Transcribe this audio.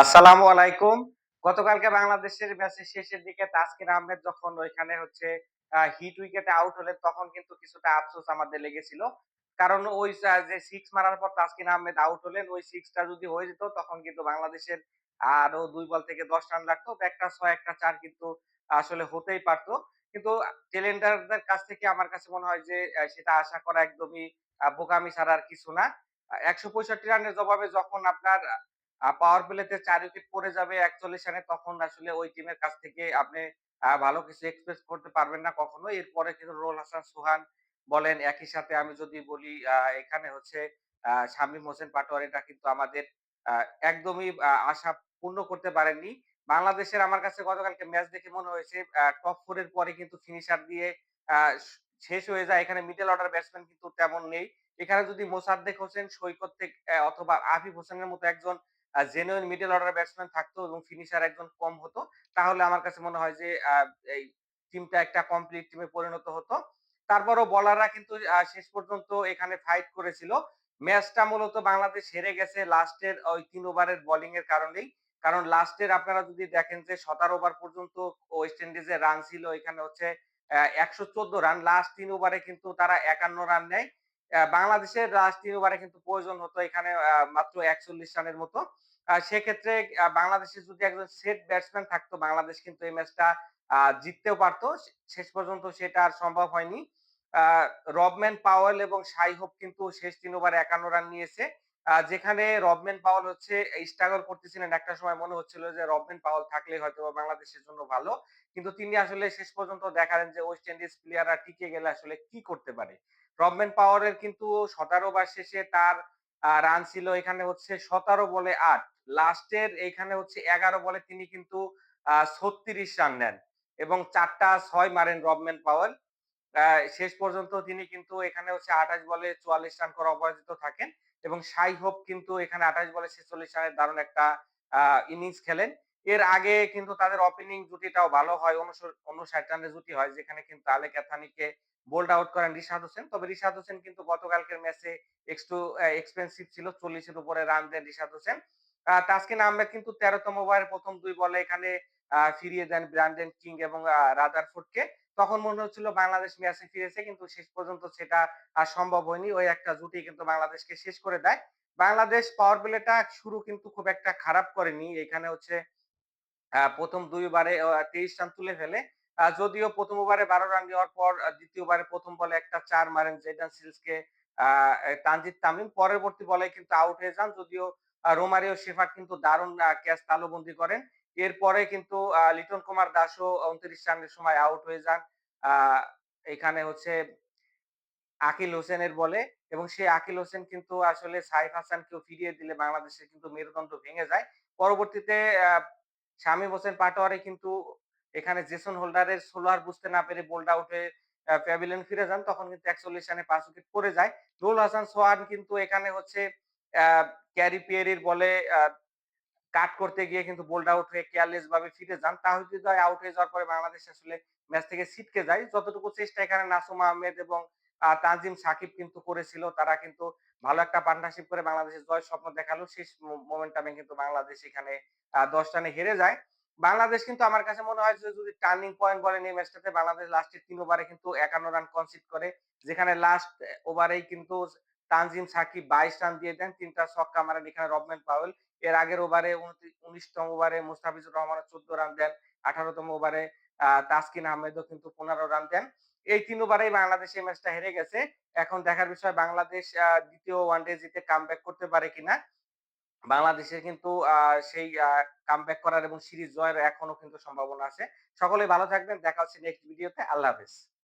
আসসালামু আলাইকুম। গতকালকে বাংলাদেশের ম্যাচের শেষের দিকে তাসকিন আহমেদ যখন ওইখানে হচ্ছে হিট উইকেটে আউট হলেন, তখন কিন্তু কিছুটা আফসোস আমাদের লেগেছিল। কারণ ওই যে 6 মারার পর তাসকিন আহমেদ আউট হলেন, ওই 6 টা যদি হয়ে যেত, তখন কিন্তু বাংলাদেশের আরও ২ বল থেকে ১০ রান লাগতো। একটা ৬ একটা ৪ কিন্তু আসলে হতেই পারত। কিন্তু টেলেন্ডারদের কাছ থেকে আমার কাছে মনে হয় যে সেটা আশা করা একদমই বোকামি ছাড়া আর কিছু না। একশো পঁয়ষট্টি রানের জবাবে যখন আপনার পাওয়ার প্লেতে ৪ উইকেট পড়ে যাবে ৪১ রানে তখন আসলে ওই টিমের কাছ থেকে আপনি ভালো কিছু এক্সপেক্ট করতে পারবেন না কখনোই। এরপরে কিন্তু রুহুল হাসান সোহান বলেন একই সাথে আমি যদি বলি এখানে হচ্ছে শামীম হোসেন পাটোয়ারিরা কিন্তু আমাদের একদমই আশা পূর্ণ করতে পারেননি। বাংলাদেশের আমার কাছে গতকালকে ম্যাচ দেখে মনে হয়েছে টপ 4 এর পরে কিন্তু ফিনিশার দিয়ে শেষ হয়ে যায়। এখানে মিডল অর্ডার ব্যাটসম্যান কিন্তু তেমন নেই। এখানে যদি মোসাদ্দেক হোসেন, সৈকত থেকে অথবা আফিফ হোসেনের মতো একজন জেনুইন মিডল অর্ডার ব্যাটসম্যান থাকতো এবং ফিনিশার একজন কম হতো। তাহলে আমার কাছে মনে হয় যে এই টিমটা একটা কমপ্লিট টিমে পরিণত হতো। তারপরও বোলাররা কিন্তু শেষ পর্যন্ত এখানে ফাইট করেছিল। ম্যাচটা মূলত বাংলাদেশ হেরে গেছে লাস্টের ওই ৩ ওভারের বোলিং এর কারণেই। কারণ লাস্টের আপনারা যদি দেখেন যে ১৭ ওভার পর্যন্ত ওয়েস্ট ইন্ডিজের রান ছিল, এখানে হচ্ছে একশো চোদ্দ রান। লাস্ট তিন ওভারে কিন্তু তারা ৫১ রান নেয়। বাংলাদেশের লাস্ট তিন ওভারে কিন্তু প্রয়োজন হতো এখানে মাত্র ৪১ রানের মতো। সেক্ষেত্রে, আ বাংলাদেশের যদি একজন সেট ব্যাটসম্যান থাকতো, বাংলাদেশ কিন্তু এই ম্যাচটা জিততেও পারত। শেষ পর্যন্ত সেটা আর সম্ভব হয়নি। রবম্যান পাওয়েল এবং শাই হোপ কিন্তু শেষ ৩ ওভারে ৫১ রান নিয়েছে। যেখানে রবম্যান পাওয়েল হচ্ছে স্ট্রাগল করতেছিলেন একটা সময় মনে হচ্ছিল যে রবম্যান পাওয়েল থাকলেই হয়তোবা বাংলাদেশের জন্য ভালো। কিন্তু তিনি আসলে শেষ পর্যন্ত দেখালেন যে ওয়েস্ট ইন্ডিজ প্লেয়াররা টিকে গেলে আসলে কি করতে পারে। রবম্যান পাওয়ারের কিন্তু ১৭ ওভার শেষে তার রান ছিল এখানে হচ্ছে ১৭ বলে ৮। লাস্টের এইখানে হচ্ছে ১১ বলে তিনি কিন্তু ৩৬ রান নেন এবং ৪ টা ৬ মারেন রবম্যান পাওয়েল। শেষ পর্যন্ত তিনি কিন্তু এখানে হচ্ছে ২৮ বলে ৪৪ রান করে অপরাজিত থাকেন এবং শাই হোপ কিন্তু এখানে ২৮ বলে ৪৬ রানের দারুণ একটা ইনিংস খেলেন। এর আগে কিন্তু তাদের ওপেনিং জুটিটাও ভালো হয়। ৫৯ রানের জুটি হয়, যেখানে কিন্তু আলেক এথানিকে বোল্ড আউট করেন রিশাদ হোসেন। তবে রিশাদ হোসেন কিন্তু গতকালকের ম্যাচে একটু এক্সপেনসিভ ছিল। চল্লিশের উপরে রান দেন রিশাদ হোসেন। তাসকিন আহমেদ কিন্তু ১৩ তম ওভারের ১ম ২ বলে এখানে ফিরিয়ে দেন ব্র্যান্ডন কিং এবং রাদারফোর্ডকে। তখন মনে হচ্ছিল বাংলাদেশ ম্যাচে ফিরেছে কিন্তু শেষ পর্যন্ত সেটা আর সম্ভব হয়নি। ওই একটা জুটি কিন্তু বাংলাদেশকে শেষ করে দেয়। বাংলাদেশ পাওয়ার প্লেটা শুরু কিন্তু খুব একটা খারাপ করেনি। এখানে হচ্ছে ১ম ২ ওভারে ২৩ রান তুলে ফেলে। যদিও প্রথম ওভারে ১২ রান নেওয়ার পর ২য় ওভারে ১ম বলে একটা চার মারেন জেডান সিলসকে তানজিদ তামিম। পরবর্তী বলে কিন্তু আউট হয়ে যান। যদিও রোমারিও শেফার্ড কিন্তু দারুণ ক্যাচ তালুবন্দী করেন। এরপরে কিন্তু লিটন কুমার দাসও ২৯ রানের সময় আউট হয়ে যান। এখানে হচ্ছে আকিল হোসেনের বলে এবং সেই আকিল হোসেন কিন্তু আসলে সাইফ হাসানকেও ফিরিয়ে দিলে বাংলাদেশের কিন্তু মেরুদণ্ড ভেঙে যায়। পরবর্তীতে শামীম হোসেন পাটোয়ারি কিন্তু এখানে জেসন হোল্ডারের সোলোয়ার বুঝতে না পেরে বোল্ড আউট হয়ে প্যাভিলিয়ন ফিরে যান। তখন কিন্তু ৪১ রানে ৫ উইকেট পড়ে যায়। রুহুল হাসান সোহান কিন্তু এখানে হচ্ছে ক্যারি পিয়েরির বলে কাট করতে গিয়ে কিন্তু বোল্ড আউট হয়ে কেয়ারলেস ভাবে ফিরে যান। হৃদয় আউট হয়ে যাওয়ার পরে বাংলাদেশ আসলে ম্যাচ থেকে ছিটকে যায়। যতটুকু চেষ্টা এখানে নাসুম আহমেদ এবং তানজিম সাকিব কিন্তু করেছিল। তারা কিন্তু ভালো একটা পার্টনারশিপ করে বাংলাদেশের জয়ের স্বপ্ন দেখাল। শেষ মোমেন্টামে কিন্তু বাংলাদেশ এখানে ১০ রানে হেরে যায়। বাংলাদেশ কিন্তু আমার কাছে মনে হয় যে, যদি টার্নিং পয়েন্ট বলেন এই ম্যাচটাতে বাংলাদেশ লাস্টের ৩ ওভারে কিন্তু ৫১ রান কনসিড করে। যেখানে লাস্ট ওভারেই কিন্তু তানজিম সাকিব ২২ রান দিয়ে দেন। ৩ টা ছক্কা মারেন এখানে রবম্যান পাওয়েল। এর আগের ওভারে ২৯ তম ওভারে মুস্তাফিজুর রহমান ১৪ রান দেন। ১৮ তম ওভারে তাসকিন আহমেদও কিন্তু ১৫ রান দেন। এই ৩ ওভারেই বাংলাদেশ এই ম্যাচটা হেরে গেছে। এখন দেখার বিষয় বাংলাদেশ দ্বিতীয় ২য় ওয়ানডে জিতে কামব্যাক করতে পারে কিনা। বাংলাদেশের কিন্তু সেই কাম করার এবং সিরিজ জয়ের এখনও কিন্তু সম্ভাবনা আছে। সকলেই ভালো থাকবেন। দেখা হচ্ছে নেক্সট ভিডিওতে। আল্লাহ হাফেজ।